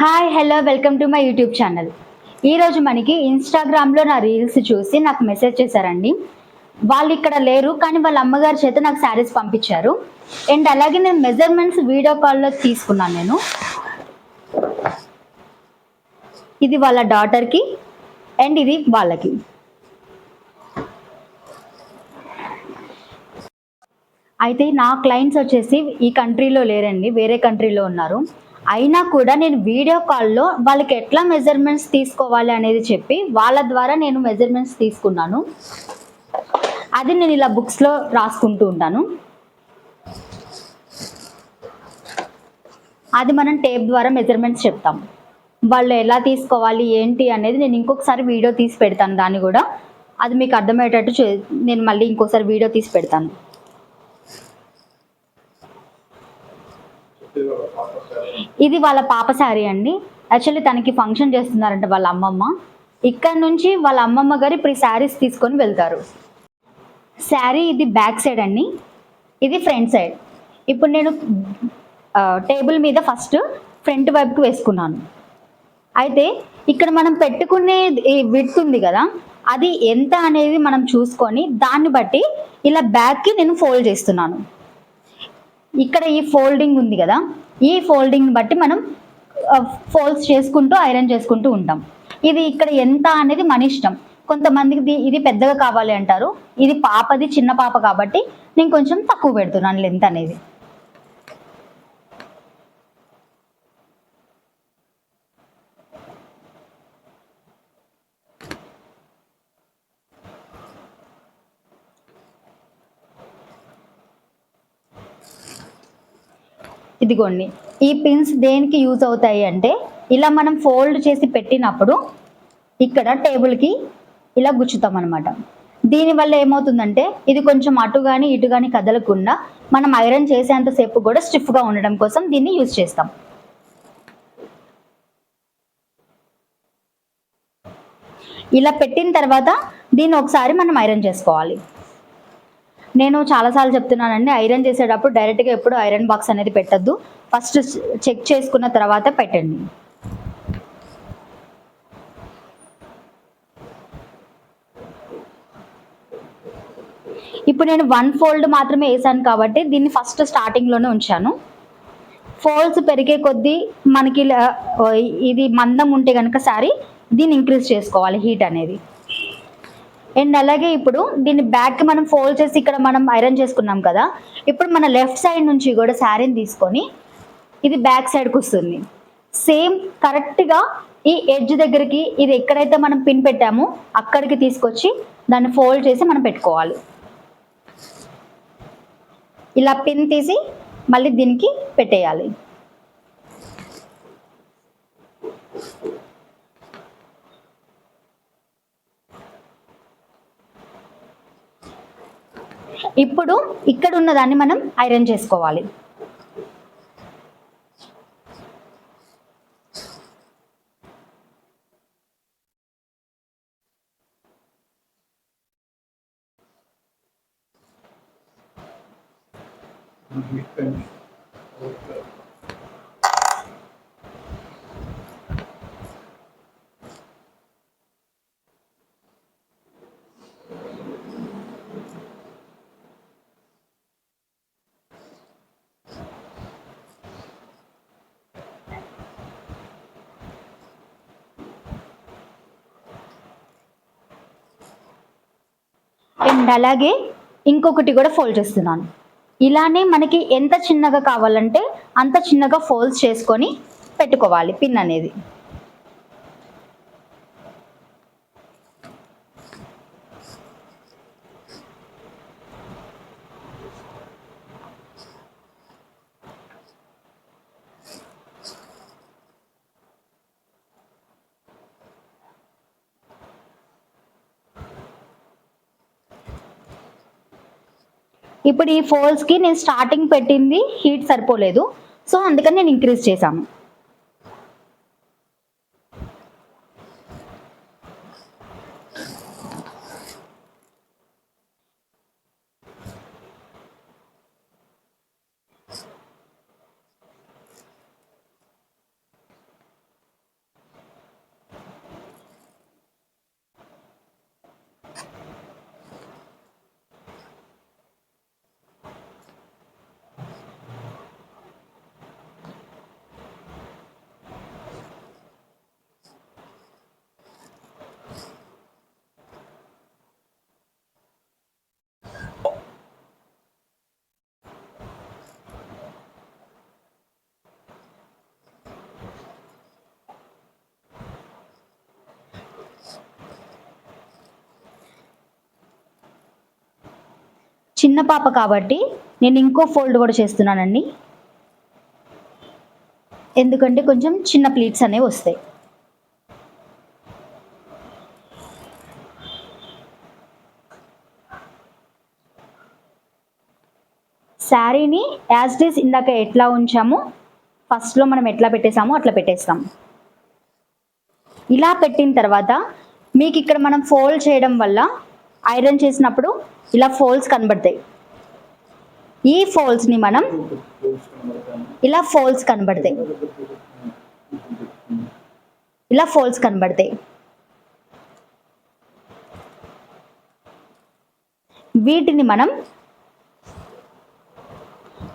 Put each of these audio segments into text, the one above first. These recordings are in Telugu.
Hi hello welcome to my YouTube channel ఈరోజు మనకి ఇన్స్టాగ్రామ్లో నా రీల్స్ చూసి నాకు మెసేజ్ చేశారండి. వాళ్ళు ఇక్కడ లేరు కానీ వాళ్ళ అమ్మగారి చేత నాకు శారీస్ పంపించారు. అండ్ అలాగే నేను మెజర్మెంట్స్ వీడియో కాల్లో తీసుకున్నాను నేను. ఇది వాళ్ళ డాటర్కి అండ్ ఇది వాళ్ళకి. అయితే నా క్లయింట్స్ వచ్చేసి ఈ కంట్రీలో లేరండి వేరే కంట్రీలో ఉన్నారు. అయినా కూడా నేను వీడియో కాల్లో వాళ్ళకి ఎట్లా మెజర్మెంట్స్ తీసుకోవాలి అనేది చెప్పి వాళ్ళ ద్వారా నేను మెజర్మెంట్స్ తీసుకున్నాను. అది నేను ఇలా బుక్స్లో రాసుకుంటూ ఉంటాను. అది మనం టేప్ ద్వారా మెజర్మెంట్స్ చెప్తాం. వాళ్ళు ఎలా తీసుకోవాలి ఏంటి అనేది నేను ఇంకొకసారి వీడియో తీసి పెడతాను దాన్ని కూడా. అది మీకు అర్థమయ్యేటట్టు నేను మళ్ళీ ఇంకోసారి వీడియో తీసి పెడతాను. ఇది వాళ్ళ పాప శారీ అండి. యాక్చువల్లీ తనకి ఫంక్షన్ చేస్తున్నారంట వాళ్ళ అమ్మమ్మ. ఇక్కడ నుంచి వాళ్ళ అమ్మమ్మ గారు ఇప్పుడు ఈ శారీస్ తీసుకొని వెళ్తారు. శారీ ఇది బ్యాక్ సైడ్ అండి. ఇది ఫ్రంట్ సైడ్. ఇప్పుడు నేను టేబుల్ మీద ఫస్ట్ ఫ్రంట్ వైపుకి వేసుకున్నాను. అయితే ఇక్కడ మనం పెట్టుకునే విడ్త్ ఉంది కదా అది ఎంత అనేది మనం చూసుకొని దాన్ని బట్టి ఇలా బ్యాక్కి నేను ఫోల్డ్ చేస్తున్నాను. ఇక్కడ ఈ ఫోల్డింగ్ ఉంది కదా ఈ ఫోల్డింగ్ బట్టి మనం ఫోల్డ్స్ చేసుకుంటూ ఐరన్ చేసుకుంటూ ఉంటాం. ఇది ఇక్కడ ఎంత అనేది మన ఇష్టం. కొంతమందికి ఇది- ఇది పెద్దగా కావాలి అంటారు. ఇది పాపది చిన్న పాప కాబట్టి నేను కొంచెం తక్కువ పెడుతున్నాను లెంత్ అనేది. ఇదిగోండి ఈ పిన్స్ దేనికి యూజ్ అవుతాయి అంటే ఇలా మనం ఫోల్డ్ చేసి పెట్టినప్పుడు ఇక్కడ టేబుల్కి ఇలా గుచ్చుతాం అనమాట దీనివల్ల ఏమవుతుందంటే ఇది కొంచెం అటు కానీ ఇటు కానీ కదలకుండా మనం ఐరన్ చేసేంతసేపు కూడా స్టిఫ్గా ఉండడం కోసం దీన్ని యూజ్ చేస్తాం. ఇలా పెట్టిన తర్వాత దీన్ని ఒకసారి మనం ఐరన్ చేసుకోవాలి. నేను చాలాసార్లు చెప్తున్నానండి ఐరన్ చేసేటప్పుడు డైరెక్ట్గా ఎప్పుడు ఐరన్ బాక్స్ అనేది పెట్టద్దు. ఫస్ట్ చెక్ చేసుకున్న తర్వాత పెట్టండి. ఇప్పుడు నేను వన్ ఫోల్డ్ మాత్రమే వేసాను కాబట్టి దీన్ని ఫస్ట్ స్టార్టింగ్లోనే ఉంచాను. ఫోల్డ్స్ పెరిగే కొద్దీ మనకి ఇలా- ఇది మందం ఉంటే కనుక సారీ దీన్ని ఇంక్రీజ్ చేసుకోవాలి హీట్ అనేది. అండ్ అలాగే ఇప్పుడు దీన్ని బ్యాక్ మనం ఫోల్డ్ చేసి ఇక్కడ మనం ఐరన్ చేసుకున్నాం కదా ఇప్పుడు మన లెఫ్ట్ సైడ్ నుంచి కూడా శారీని తీసుకొని ఇది బ్యాక్ సైడ్కి వస్తుంది. సేమ్ కరెక్ట్గా ఈ ఎడ్జ్ దగ్గరికి ఇది ఎక్కడైతే మనం పిన్ పెట్టామో అక్కడికి తీసుకొచ్చి దాన్ని ఫోల్డ్ చేసి మనం పెట్టుకోవాలి. ఇలా పిన్ తీసి మళ్ళీ దీనికి పెట్టేయాలి. ఇప్పుడు ఇక్కడ ఉన్న దాన్ని మనం ఐరన్ చేసుకోవాలి. అండ్ అలాగే ఇంకొకటి కూడా ఫోల్డ్ చేస్తున్నాను. ఇలానే మనకి ఎంత చిన్నగా కావాలంటే అంత చిన్నగా ఫోల్డ్స్ చేసుకొని పెట్టుకోవాలి పిన్ అనేది. ఇప్పుడు ఈ ఫోల్స్కి నేను స్టార్టింగ్ పెట్టింది హీట్ సరిపోలేదు. సో అందుకని నేను ఇంక్రీజ్ చేశాను. చిన్న పాప కాబట్టి నేను ఇంకో ఫోల్డ్ కూడా చేస్తున్నానండి. ఎందుకంటే కొంచెం చిన్న ప్లీట్స్ అనేవి వస్తాయి. శారీని యాజ్ డీస్ ఇందాక ఎట్లా ఉంచామో ఫస్ట్లో మనం ఎట్లా పెట్టేసామో అట్లా పెట్టేస్తాం. ఇలా పెట్టిన తర్వాత మీకు ఇక్కడ మనం ఫోల్డ్ చేయడం వల్ల ఐరన్ చేసినప్పుడు ఇలా ఫోల్స్ కనబడతాయి. ఈ ఫోల్స్ని మనం ఇలా ఫోల్స్ కనబడతాయి. ఇలా ఫోల్స్ కనబడతాయి. వీటిని మనం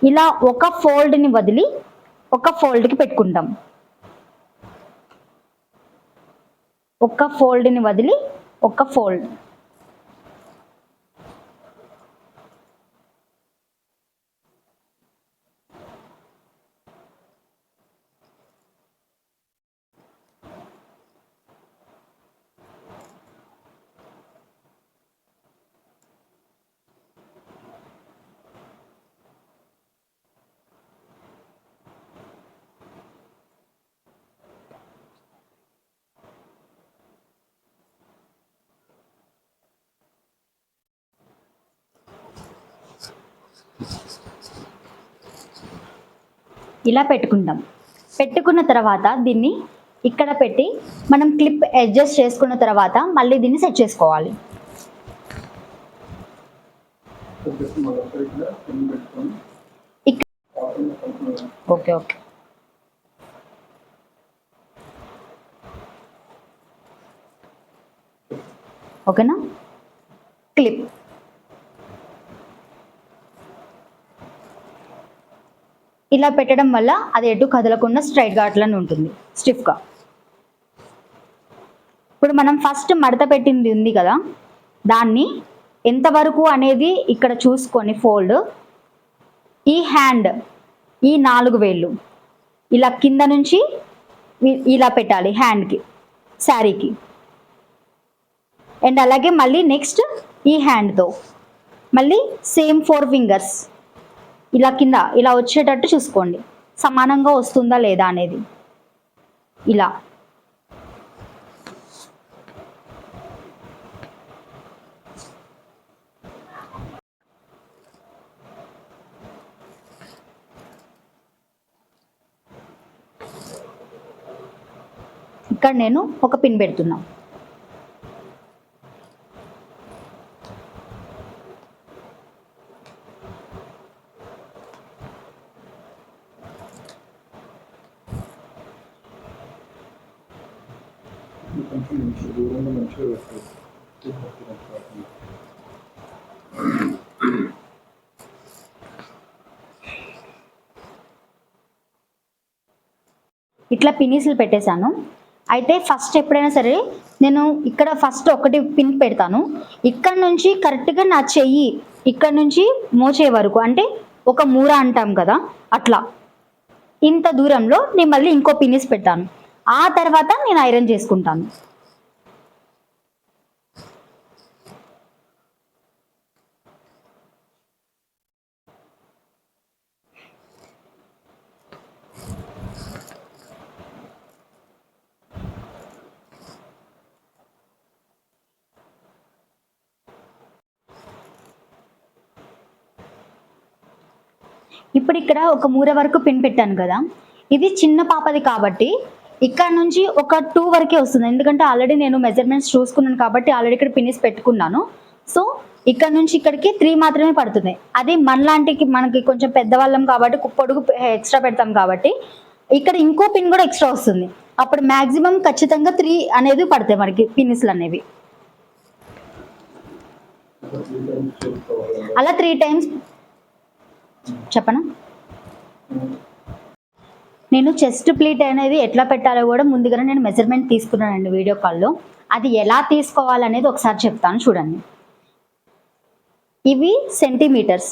ఇలా ఒక ఫోల్డ్ని వదిలి ఒక ఫోల్డ్కి పెట్టుకుంటాం. ఒక ఫోల్డ్ని వదిలి ఒక ఫోల్డ్. ఇలా పెట్టుకుంటాం. పెట్టుకున్న తర్వాత దీన్ని ఇక్కడ పెట్టి మనం క్లిప్ అడ్జస్ట్ చేసుకున్న తర్వాత మళ్ళీ దీన్ని సెట్ చేసుకోవాలి. Okay okay. ఓకేనా? క్లిప్. ఇలా పెట్టడం వల్ల అది ఎటు కదలకుండా స్ట్రైట్గా అట్లనే ఉంటుంది స్టిఫ్గా ఇప్పుడు మనం ఫస్ట్ మడత పెట్టింది ఉంది కదా దాన్ని ఎంతవరకు అనేది ఇక్కడ చూసుకొని ఫోల్డ్ ఈ హ్యాండ్ ఈ నాలుగు వేళ్ళు ఇలా కింద నుంచి ఇలా పెట్టాలి హ్యాండ్కి శారీకి అండ్ అలాగే మళ్ళీ నెక్స్ట్ ఈ హ్యాండ్తో మళ్ళీ సేమ్ ఫోర్ ఫింగర్స్ ఇలా కింద ఇలా వచ్చేటట్టు చూసుకోండి. సమానంగా వస్తుందా లేదా అనేది. ఇలా. ఇక్కడ నేను ఒక పిన్ పెడుతున్నాను కొంచెం మంచి దూరంగా మంచిగా పెట్టాలి ఇట్లా పినీసులు పెట్టేశాను. అయితే ఫస్ట్ ఎప్పుడైనా సరే నేను ఇక్కడ ఫస్ట్ ఒకటి పిన్ పెడతాను. ఇక్కడ నుంచి కరెక్ట్గా నా చెయ్యి ఇక్కడ నుంచి మోచే వరకు అంటే ఒక మూర అంటాం కదా అట్లా. ఇంత దూరంలో నేను మళ్ళీ ఇంకో పినీస్ పెడతాను. ఆ తర్వాత నేను ఐరన్ చేసుకుంటాను. ఇప్పుడు ఇక్కడ ఒక మూర వరకు పిన్ పెట్టాను కదా. ఇది చిన్న పాపది కాబట్టి ఇక్కడ నుంచి ఒక టూ వరకే వస్తుంది. ఎందుకంటే ఆల్రెడీ నేను మెజర్మెంట్స్ చూసుకున్నాను కాబట్టి ఆల్రెడీ ఇక్కడ పిన్నిస్ పెట్టుకున్నాను. సో ఇక్కడ నుంచి ఇక్కడికి త్రీ మాత్రమే పడుతుంది. అది మనలాంటికి మనకి కొంచెం పెద్దవాళ్ళం కాబట్టి పొడుగు ఎక్స్ట్రా పెడతాం కాబట్టి ఇక్కడ ఇంకో పిన్ కూడా ఎక్స్ట్రా వస్తుంది. అప్పుడు మ్యాక్సిమం ఖచ్చితంగా త్రీ అనేది పడతాయి మనకి పిన్నిస్లు అనేవి. అలా త్రీ టైమ్స్ చెప్పనా? నేను చెస్ట్ ప్లీట్ అనేది ఎట్లా పెట్టాలో కూడా ముందుగానే నేను మెజర్మెంట్ తీసుకున్నానండి వీడియో కాల్లో అది ఎలా తీసుకోవాలనేది ఒకసారి చెప్తాను చూడండి. ఇవి సెంటీమీటర్స్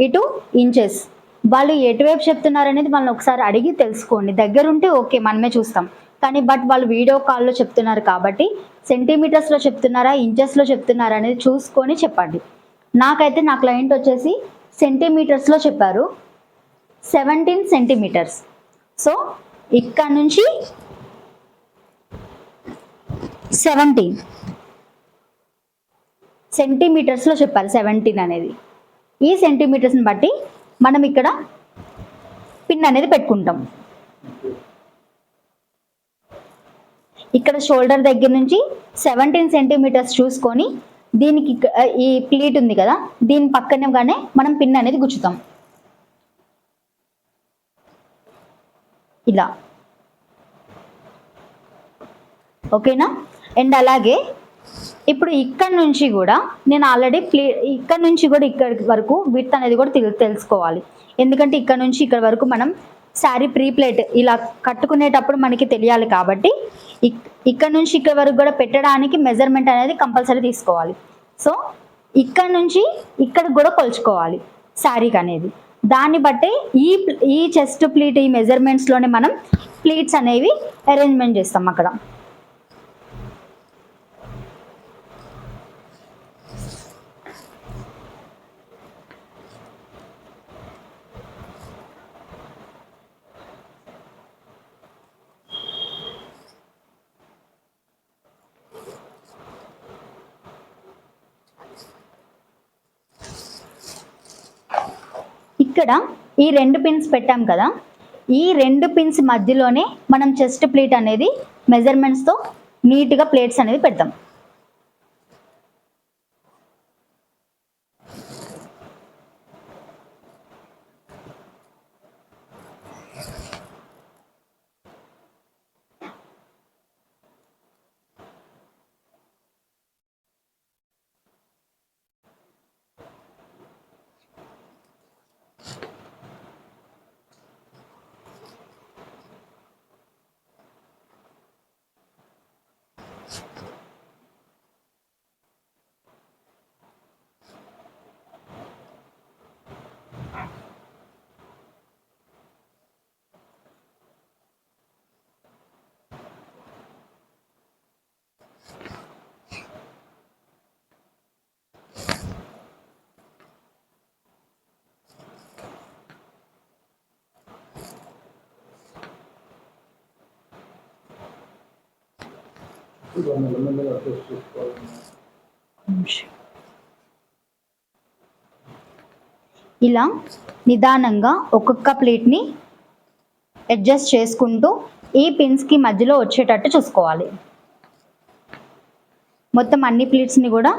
ఇటు ఇంచెస్ వాళ్ళు ఎటువైపు చెప్తున్నారు అనేది వాళ్ళని ఒకసారి అడిగి తెలుసుకోండి. దగ్గరుంటే ఓకే మనమే చూస్తాం. కానీ బట్ వాళ్ళు వీడియో కాల్లో చెప్తున్నారు కాబట్టి సెంటీమీటర్స్లో చెప్తున్నారా ఇంచెస్లో చెప్తున్నారా అనేది చూసుకొని చెప్పండి. నాకైతే నా క్లయింట్ వచ్చేసి సెంటీమీటర్స్లో చెప్పారు. సెవెంటీన్ సెంటీమీటర్స్ సో ఇక్కడ నుంచి సెవెంటీన్ సెంటీమీటర్స్లో చెప్పాలి సెవెంటీన్ అనేది. ఈ సెంటీమీటర్స్ని బట్టి మనం ఇక్కడ పిన్ అనేది పెట్టుకుంటాం. ఇక్కడ షోల్డర్ దగ్గర నుంచి సెవెంటీన్ సెంటీమీటర్స్ చూసుకొని దీనికి ఈ ప్లీట్ ఉంది కదా దీని పక్కనగానే మనం పిన్ అనేది గుచ్చుతాం. ఇలా. ఓకేనా? అండ్ అలాగే ఇప్పుడు ఇక్కడ నుంచి కూడా నేను ఆల్రెడీ ప్లే ఇక్కడ నుంచి కూడా ఇక్కడి వరకు విత్ అనేది కూడా తెలు- తెలుసుకోవాలి. ఎందుకంటే ఇక్కడ నుంచి ఇక్కడ వరకు మనం శారీ ప్రీ ప్లేట్ ఇలా కట్టుకునేటప్పుడు మనకి తెలియాలి కాబట్టి ఇక్కడ నుంచి ఇక్కడ వరకు కూడా పెట్టడానికి మెజర్మెంట్ అనేది కంపల్సరీ తీసుకోవాలి. సో ఇక్కడ నుంచి ఇక్కడ కూడా కొలుచుకోవాలి శారీకి అనేది. దాన్ని బట్టి ఈ ఈ చెస్ట్ ప్లీట్ ఈ మెజర్మెంట్స్లోనే మనం ప్లీట్స్ అనేవి అరేంజ్మెంట్ చేస్తాం అక్కడ. ఇక్కడ ఈ రెండు పిన్స్ పెట్టాం కదా ఈ రెండు పిన్స్ మధ్యలోనే మనం చెస్ట్ ప్లేట్ అనేది మెజర్మెంట్స్తో నీట్గా ప్లేట్స్ అనేది పెడతాం. ఇలా నిదానంగా ఒక్కొక్క ప్లేట్ని అడ్జస్ట్ చేసుకుంటూ ఈ పిన్స్కి మధ్యలో వచ్చేటట్టు చూసుకోవాలి. మొత్తం అన్ని ప్లేట్స్ని కూడా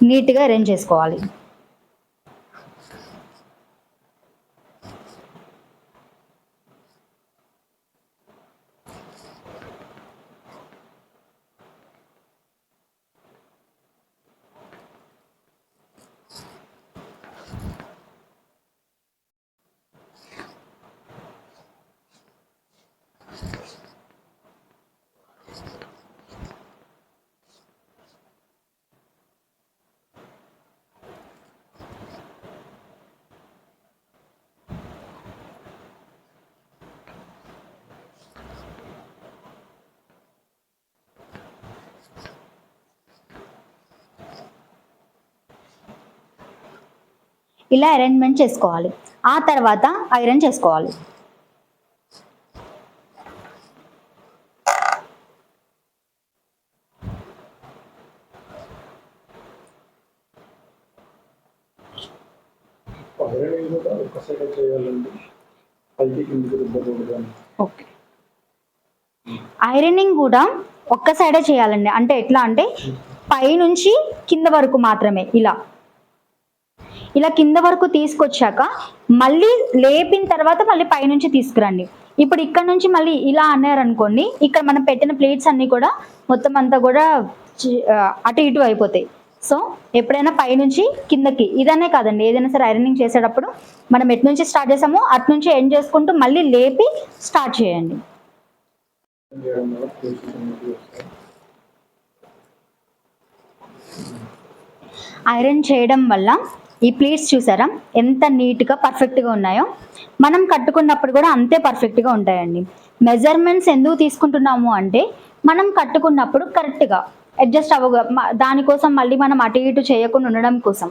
నీట్గా అరేంజ్ చేసుకోవాలి. ఇలా అరేంజ్మెంట్ చేసుకోవాలి. ఆ తర్వాత ఐరన్ చేసుకోవాలి. ఓకే ఐరనింగ్ కూడా ఒక్క సైడే చేయాలండి. అంటే ఎట్లా అంటే పై నుంచి కింద వరకు మాత్రమే ఇలా. ఇలా కింద వరకు తీసుకొచ్చాక మళ్ళీ లేపిన తర్వాత మళ్ళీ పైనుంచి తీసుకురండి. ఇప్పుడు ఇక్కడ నుంచి మళ్ళీ ఇలా అన్నారనుకోండి ఇక్కడ మనం పెట్టిన ప్లేట్స్ అన్నీ కూడా మొత్తం అంతా కూడా అటు ఇటు అయిపోతాయి. సో ఎప్పుడైనా పైనుంచి కిందకి ఇదనే కాదండి ఏదైనా సరే ఐరనింగ్ చేసేటప్పుడు మనం ఎటు నుంచి స్టార్ట్ చేసామో అటు నుంచి ఎండ్ చేసుకుంటూ మళ్ళీ లేపి స్టార్ట్ చేయండి. ఐరన్ చేయడం వల్ల ఈ ప్లీట్స్ చూసారా? ఎంత నీట్గా పర్ఫెక్ట్గా ఉన్నాయో? మనం కట్టుకున్నప్పుడు కూడా అంతే పర్ఫెక్ట్గా ఉంటాయండి. మెజర్మెంట్స్ ఎందుకు తీసుకుంటున్నాము అంటే మనం కట్టుకున్నప్పుడు కరెక్ట్గా అడ్జస్ట్ అవ్వ దానికోసం మళ్ళీ మనం అటు ఇటు చేయకుండా ఉండడం కోసం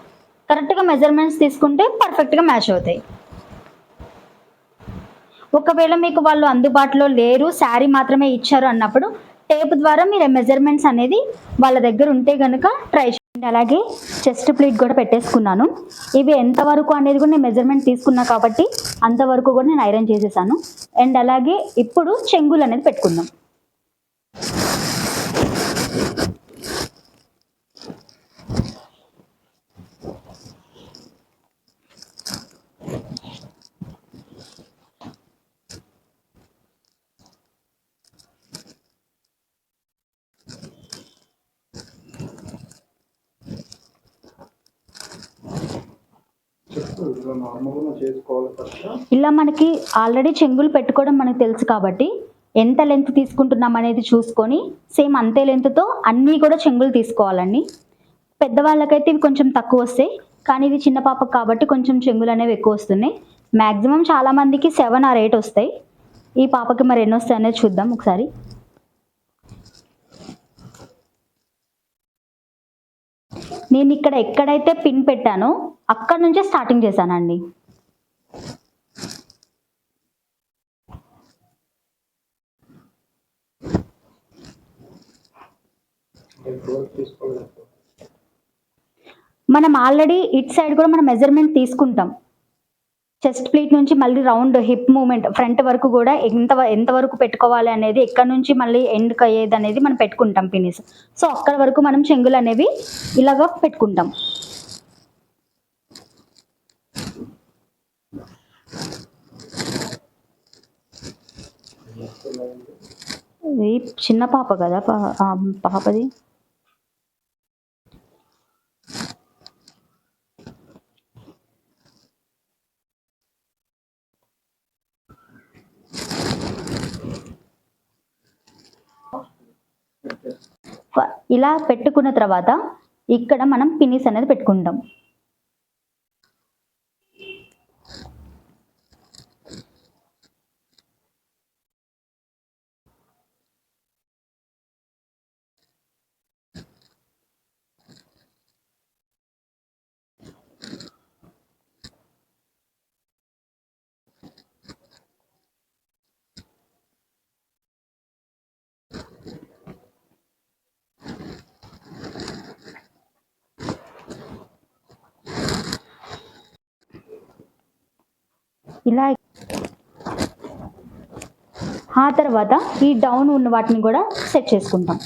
కరెక్ట్గా మెజర్మెంట్స్ తీసుకుంటే పర్ఫెక్ట్గా మ్యాచ్ అవుతాయి. ఒకవేళ మీకు వాళ్ళు అందుబాటులో లేరు శారీ మాత్రమే ఇచ్చారు అన్నప్పుడు టేప్ ద్వారా మీరు మెజర్మెంట్స్ అనేది వాళ్ళ దగ్గర ఉంటే కనుక ట్రై అండ్ అలాగే చెస్ట్ ప్లీట్ కూడా పెట్టేసుకున్నాను. ఇవి ఎంతవరకు అనేది కూడా నేను మెజర్మెంట్ తీసుకున్నా కాబట్టి అంతవరకు కూడా నేను ఐరన్ చేసేసాను. అండ్ అలాగే ఇప్పుడు చెంగులు అనేది పెట్టుకుందాం. ఇలా మనకి ఆల్రెడీ చెంగులు పెట్టుకోవడం మనకు తెలుసు కాబట్టి ఎంత లెంత్ తీసుకుంటున్నాం అనేది చూసుకొని సేమ్ అంతే లెంత్తో అన్నీ కూడా చెంగులు తీసుకోవాలండి. పెద్దవాళ్ళకైతే ఇవి కొంచెం తక్కువ వస్తాయి. కానీ ఇది చిన్న పాపకు కాబట్టి కొంచెం చెంగులు అనేవి ఎక్కువ వస్తున్నాయి. మ్యాక్సిమం చాలామందికి సెవెన్ ఆర్ ఎయిట్ వస్తాయి. ఈ పాపకి మరి ఎన్ని వస్తాయి అనేది చూద్దాం ఒకసారి. నేను ఇక్కడ ఎక్కడైతే పిన్ పెట్టానో అక్కడ నుంచే స్టార్టింగ్ చేశానండి. మనం ఆల్రెడీ ఇట్ సైడ్ కూడా మనం మెజర్మెంట్ తీసుకుంటాం. చెస్ట్ ప్లీట్ నుంచి మళ్ళీ రౌండ్ హిప్ మూమెంట్ ఫ్రంట్ వరకు కూడా ఎంత ఎంత వరకు పెట్టుకోవాలి అనేది ఎక్కడ నుంచి మళ్ళీ ఎండ్కి అయ్యేది అనేది మనం పెట్టుకుంటాం పినిస్. సో అక్కడ వరకు మనం చెంగులు అనేవి ఇలాగా పెట్టుకుంటాం. ఇది చిన్న పాప కదా పా- పాపది? ఇలా పెట్టుకున్న తర్వాత ఇక్కడ మనం పినీస్ అనేది పెట్టుకుంటాం. ఇలా ఆ తర్వాత ఈ డౌన్ ఉన్న వాటిని కూడా సెట్ చేసుకుంటాం.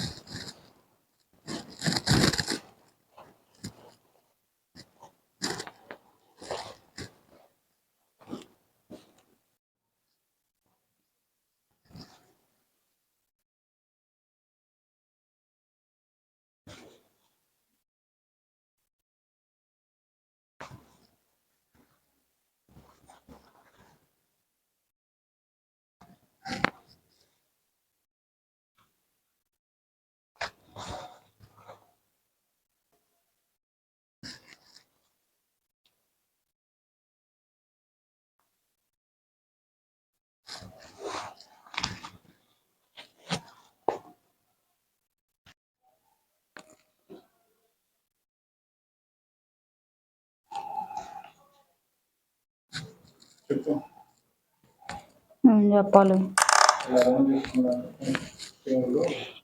చెప్పాలి.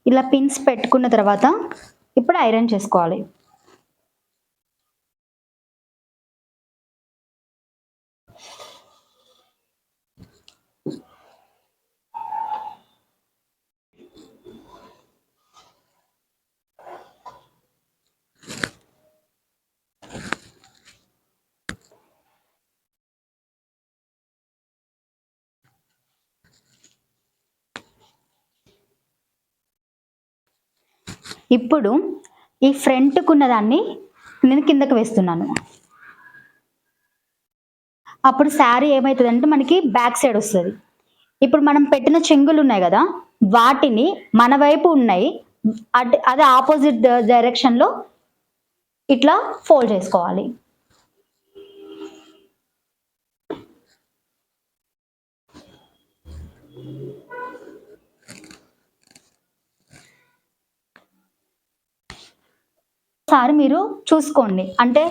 ఇలా పిన్స్ పెట్టుకున్న తర్వాత ఇప్పుడు ఐరన్ చేసుకోవాలి. ఇప్పుడు ఈ ఫ్రంట్కు దాన్ని నేను కిందకు వేస్తున్నాను. అప్పుడు శారీ ఏమవుతుందంటే మనకి బ్యాక్ సైడ్ వస్తుంది. ఇప్పుడు మనం పెట్టిన చెంగులు ఉన్నాయి కదా వాటిని మన వైపు ఉన్నాయి అట్ అదే ఆపోజిట్ డైరెక్షన్లో ఇట్లా ఫోల్డ్ చేసుకోవాలి. ఒకసారి మీరు చూసుకోండి. అంటే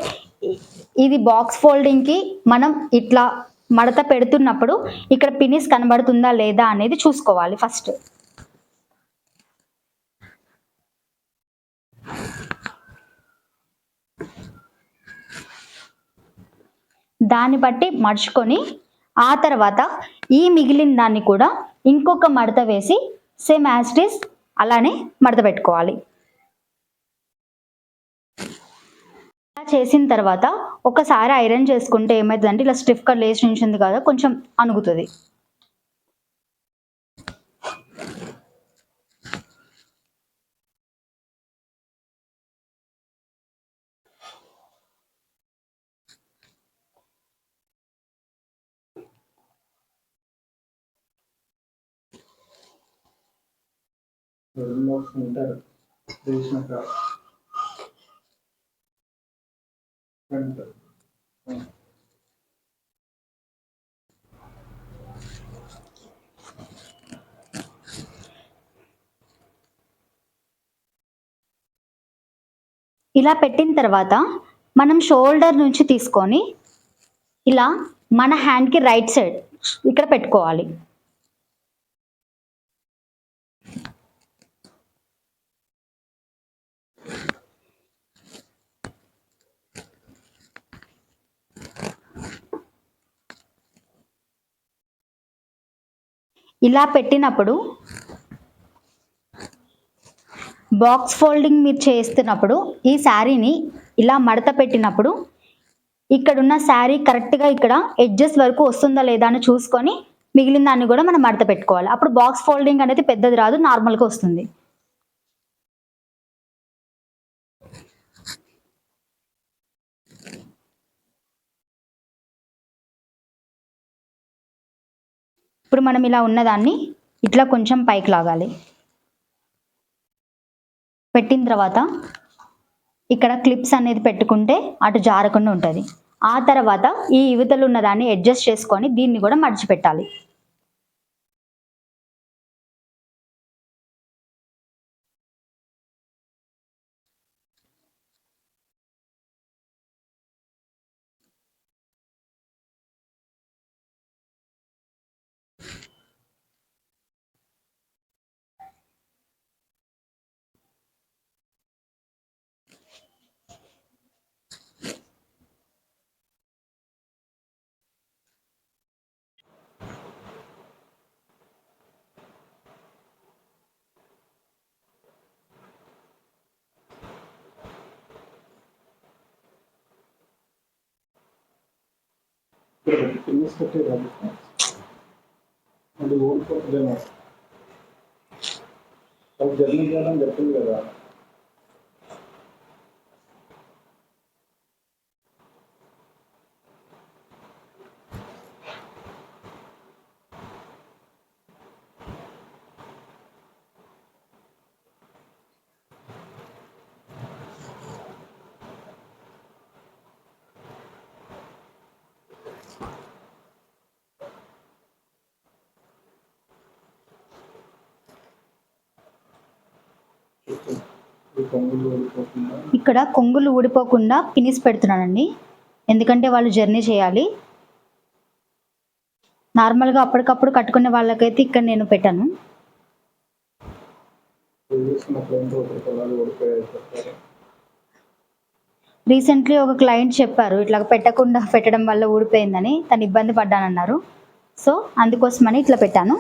ఇది బాక్స్ ఫోల్డింగ్కి మనం ఇట్లా మడత పెడుతున్నప్పుడు ఇక్కడ పినిస్ కనబడుతుందా లేదా అనేది చూసుకోవాలి ఫస్ట్ దాన్ని బట్టి మడుచుకొని ఆ తర్వాత ఈ మిగిలిన దాన్ని కూడా ఇంకొక మడత వేసి సేమ్ యాజ్ ఇట్ అలానే మడత పెట్టుకోవాలి. ఇలా చేసిన తర్వాత ఒకసారి ఐరన్ చేసుకుంటే ఏమవుతుందంటే ఇలా స్టిఫ్గా లేచి ఉంచింది కదా కొంచెం అణుగుతుంది. ఉంటారు ఫ్రంట్ ఇలా పెట్టిన తర్వాత మనం షోల్డర్ నుంచి తీసుకొని ఇలా మన హ్యాండ్కి రైట్ సైడ్ ఇక్కడ పెట్టుకోవాలి. ఇలా పెట్టినప్పుడు బాక్స్ ఫోల్డింగ్ మీరు చేస్తున్నప్పుడు ఈ శారీని ఇలా మడత పెట్టినప్పుడు ఇక్కడున్న శారీ కరెక్ట్గా ఇక్కడ ఎడ్జెస్ వరకు వస్తుందా లేదా అని చూసుకొని మిగిలిన దాన్ని కూడా మనం మడత పెట్టుకోవాలి. అప్పుడు బాక్స్ ఫోల్డింగ్ అనేది పెద్దది రాదు నార్మల్గా వస్తుంది. ఇప్పుడు మనం ఇలా ఉన్నదాన్ని ఇట్లా కొంచెం పైకి లాగాలి. పెట్టిన తర్వాత ఇక్కడ క్లిప్స్ అనేది పెట్టుకుంటే అటు జారకుండా ఉంటుంది. ఆ తర్వాత ఈ యువతలు ఉన్నదాన్ని అడ్జస్ట్ చేసుకొని దీన్ని కూడా మడిచిపెట్టాలి. అది ఓడిపోతుందేమో అది జర్నీ చేయడం చెప్పింది కదా ఇక్కడ కొంగులు ఊడిపోకుండా పినిస్ పెడుతున్నానండి. ఎందుకంటే వాళ్ళు జర్నీ చేయాలి. నార్మల్గా అప్పటికప్పుడు కట్టుకునే వాళ్ళకైతే ఇక్కడ నేను పెట్టాను. రీసెంట్లీ ఒక క్లయింట్ చెప్పారు ఇట్లా పెట్టకుండా పెట్టడం వల్ల ఊడిపోయిందని తను ఇబ్బంది పడ్డానన్నారు. సో అందుకోసమని ఇట్లా పెట్టాను.